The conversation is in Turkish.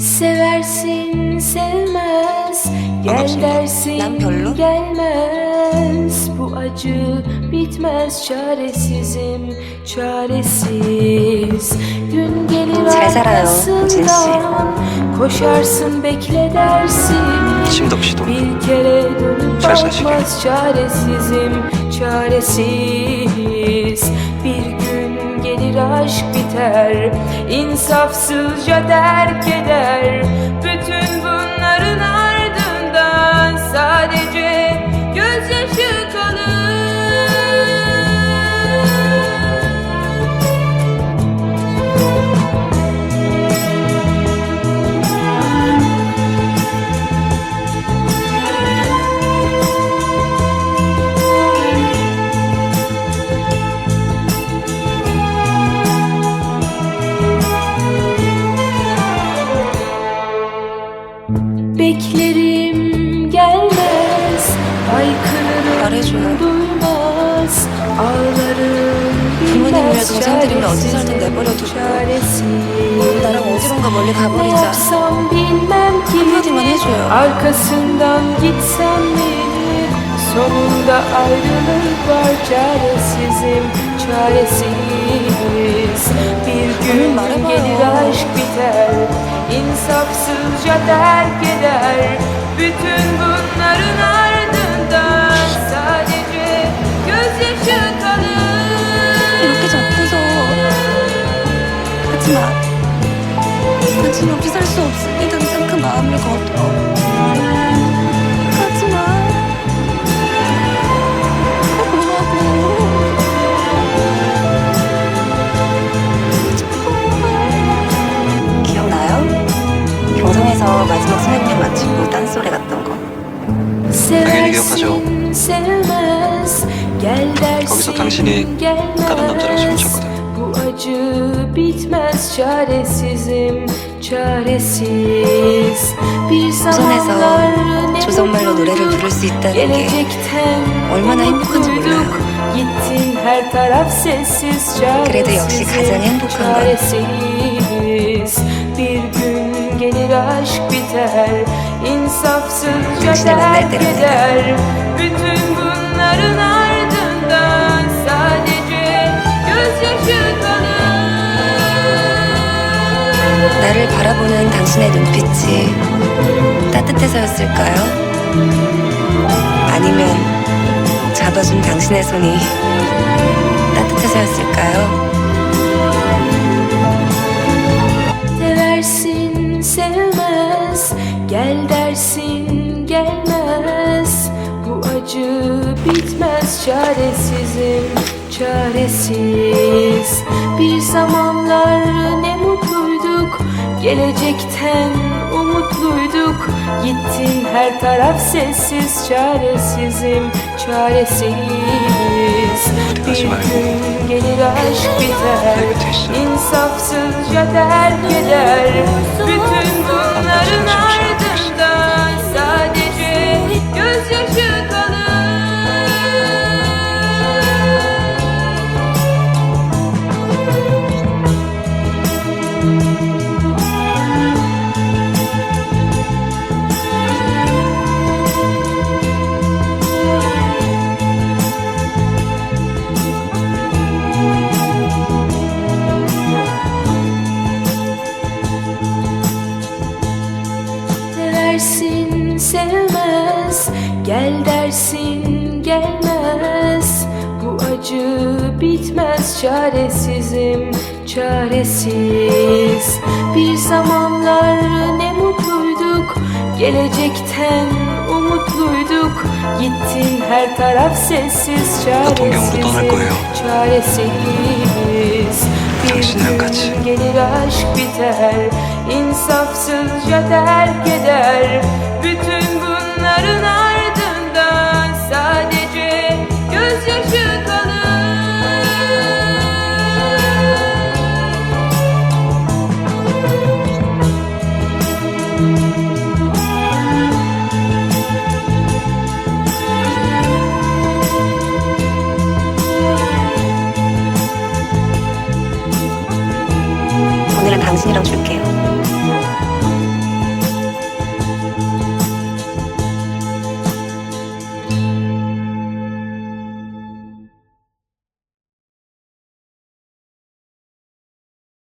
Seversin sevmez Gel dersin gelmez. Bu acı bitmez çaresizim çaresiz. Dün gelir arkasından Koşarsın bekle dersin. Bir kere dönüp bakmaz çaresizim çaresiz. Bir gelir aşk biter. İnsafsızca terk eder Bütün Beklerim gelmez Haykırırım 말해줘요. duymaz Ağlarım 부모님이랑 bilmez 동생들이면 어디 살든 çaresizim, 내버려두고 çaresiz 나랑 어디론가 멀리 Ne 가버리자. yapsam bilmem ki 한마디만 해줘요. Arkasından gitsem mi Sonunda ayrılık var çaresizim Çaresiz Bir gün Oğlum, araba gelir ya. aşk biter İnsafsızca terk eder Bütün bunların ardından Sadece gözyaşı kalır 이렇게 잡혀서 하지마. 당신 없이 살수 당장 그 마음을 거둬. Seversin, 기억하죠. sevmez Gel dersin 거기서 당신이 gelmez 다른 남자랑 춤을 췄거든. Bu acı bitmez çaresizim çaresiz Bir zamanlar ne 조성말로 노래를 mutluydu. 부를 수 있다는 게 Gelecekten 얼마나 행복한지 umutluydu. 몰라요. Gittin her taraf sessiz 그래도 역시 çaresizim 가장 행복한 건 çaresiz Bir gün gelir aşk biter insafsızca terk 때는 eder Bütün bunların ardından sadece gözyaşı kalır 나를 바라보는 당신의 눈빛이 따뜻해서였을까요? 아니면 잡아준 당신의 손이 따뜻해서였을까요? Gel dersin gelmez Bu acı bitmez. Çaresizim çaresiz. Bir zamanlar ne mutluyduk Gelecekten umutluyduk. Gittin her taraf sessiz Çaresizim çaresiz. Bir gün gelir aşk biter İnsafsızca terk eder. Bütün dersin sevmez. Gel dersin gelmez. Bu acı bitmez. Çaresizim çaresiz. Bir zamanlar ne mutluyduk. Gelecekten umutluyduk. Gittin her taraf sessiz çaresiz Çaresiz Bir gün gelir aşk biter. İnsafsızca terk Bütün bunların ardından sadece gözyaşı kalır 오늘은 당신이랑 줄게요.